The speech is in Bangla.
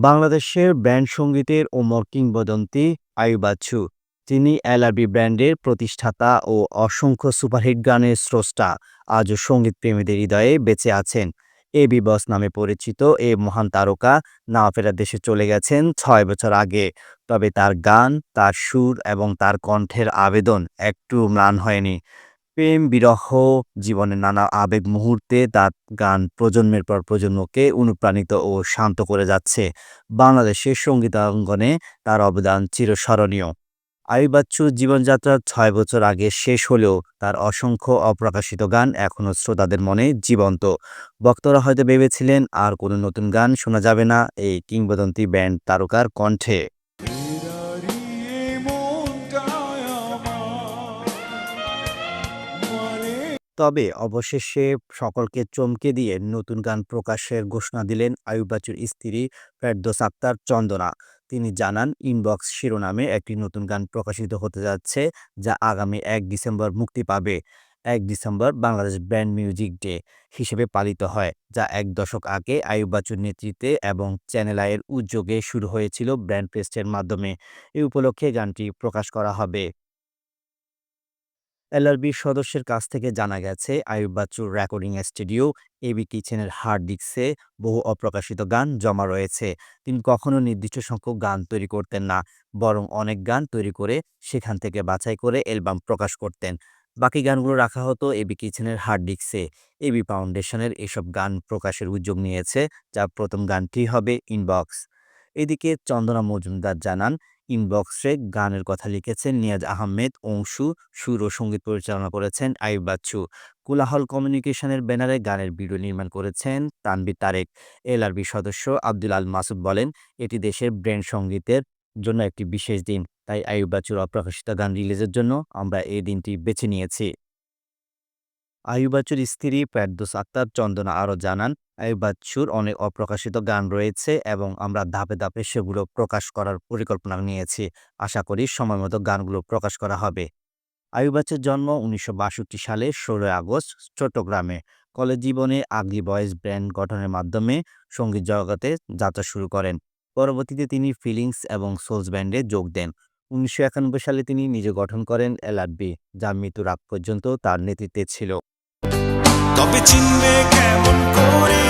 বাংলাদেশের ব্যান্ড সঙ্গীতের ওমর কিংবদন্তি আয়ুব বাচ্চু তিনি এলআরবি ব্র্যান্ডের প্রতিষ্ঠাতা ও অসংখ্য সুপারহিট গানের স্রষ্টা আজও সংগীত প্রেমীদের হৃদয়ে বেঁচে আছেন। এ বিবস নামে পরিচিত এ মহান তারকা না ফেরার দেশে চলে গেছেন ছয় বছর আগে। তবে তার গান, তার সুর এবং তার কণ্ঠের আবেদন একটু ম্লান হয়নি। প্রেম, বিরহ জীবনের নানা আবেগ মুহূর্তে তার গান প্রজন্মের পর প্রজন্মকে অনুপ্রাণিত ও শান্ত করে যাচ্ছে। বাংলাদেশের সঙ্গীতাঙ্গনে তার অবদান চিরস্মরণীয়। আয়ুব বাচ্চুর জীবনযাত্রা ছয় বছর আগে শেষ হলেও তার অসংখ্য অপ্রকাশিত গান এখনও শ্রোতাদের মনে জীবন্ত। বক্তরা হয়তো ভেবেছিলেন, আর কোনো নতুন গান শোনা যাবে না এই কিংবদন্তি ব্যান্ড তারকার কণ্ঠে। তবে অবশেষে সকলকে চমকে দিয়ে নতুন গান প্রকাশের ঘোষণা দিলেন আয়ুব বাচ্চুর স্ত্রী ফেরদোস আক্তার চন্দনা। তিনি জানান, ইনবক্স শিরোনামে একটি নতুন গান প্রকাশিত হতে যাচ্ছে, যা আগামী এক ডিসেম্বর মুক্তি পাবে। এক December Bangladesh band music day হিসেবে পালিত হয়, যা এক দশক আগে আয়ুব বাচ্চুর নেতৃত্বে এবং চ্যানেল আয়ের উদ্যোগে শুরু হয়েছিল ব্র্যান্ড প্রেস্টের মাধ্যমে। এই উপলক্ষে গানটি প্রকাশ করা হবে। এলআরবির সদস্যের কাছ থেকে জানা গেছে আয়ুব বাচ্চুর রেকর্ডিং স্টুডিও এবি কিচেনের হার্ড ডিস্কে বহু অপ্রকাশিত গান জমা রয়েছে। তিনি কখনো নির্দিষ্ট সংখ্যক গান তৈরি করতেন না, বরং অনেক গান তৈরি করে সেখান থেকে বাছাই করে অ্যালবাম প্রকাশ করতেন। বাকি গানগুলো রাখা হতো এবি কিচেনের হার্ড ডিস্কে। এবি ফাউন্ডেশনের এসব গান প্রকাশের উদ্যোগ নিয়েছে যার প্রথম গানটি হবে ইনবক্স। এদিকে চন্দনা মজুমদার জানান ইনবক্সে গানের কথা লিখেছেন নিয়াজ আহমেদ, অংশু, সুর ও সংগীত পরিচালনা করেছেন আইব বাচ্চু। কোলাহল কমিউনিকেশনের ব্যানারে গানের ভিডিও নির্মাণ করেছেন তানবির তারেক। এলআরবি সদস্য আব্দুল আল মাসুদ বলেন, এটি দেশের ব্র্যান্ড সঙ্গীতের জন্য একটি বিশেষ দিন। তাই আইব বাচ্চুর অপ্রকাশিত গান রিলিজের জন্য আমরা এই দিনটি বেছে নিয়েছি। আয়ুব বাচ্চুর স্ত্রী ফেরদৌস আক্তার চন্দনা আরও জানান আয়ুব বাচ্চুর অনেক অপ্রকাশিত গান রয়েছে এবং আমরা ধাপে ধাপে সেগুলো প্রকাশ করার পরিকল্পনা নিয়েছি। আশা করি সময় মতো গানগুলো প্রকাশ করা হবে। আয়ুব বাচ্চুর জন্ম উনিশশো বাষট্টি সালে ষোলোই আগস্ট চট্টগ্রামে। কলেজ জীবনে আগলি বয়েজ ব্র্যান্ড গঠনের মাধ্যমে সংগীত জগতে যাত্রা শুরু করেন। পরবর্তীতে তিনি ফিলিংস এবং সোলস ব্যান্ডে যোগ দেন। উনিশশো একানব্বই সালে তিনি নিজে গঠন করেন এলআরবি যা মৃত্যুর আগ পর্যন্ত তার নেতৃত্বে ছিল। তবে চিনবে কেমন করে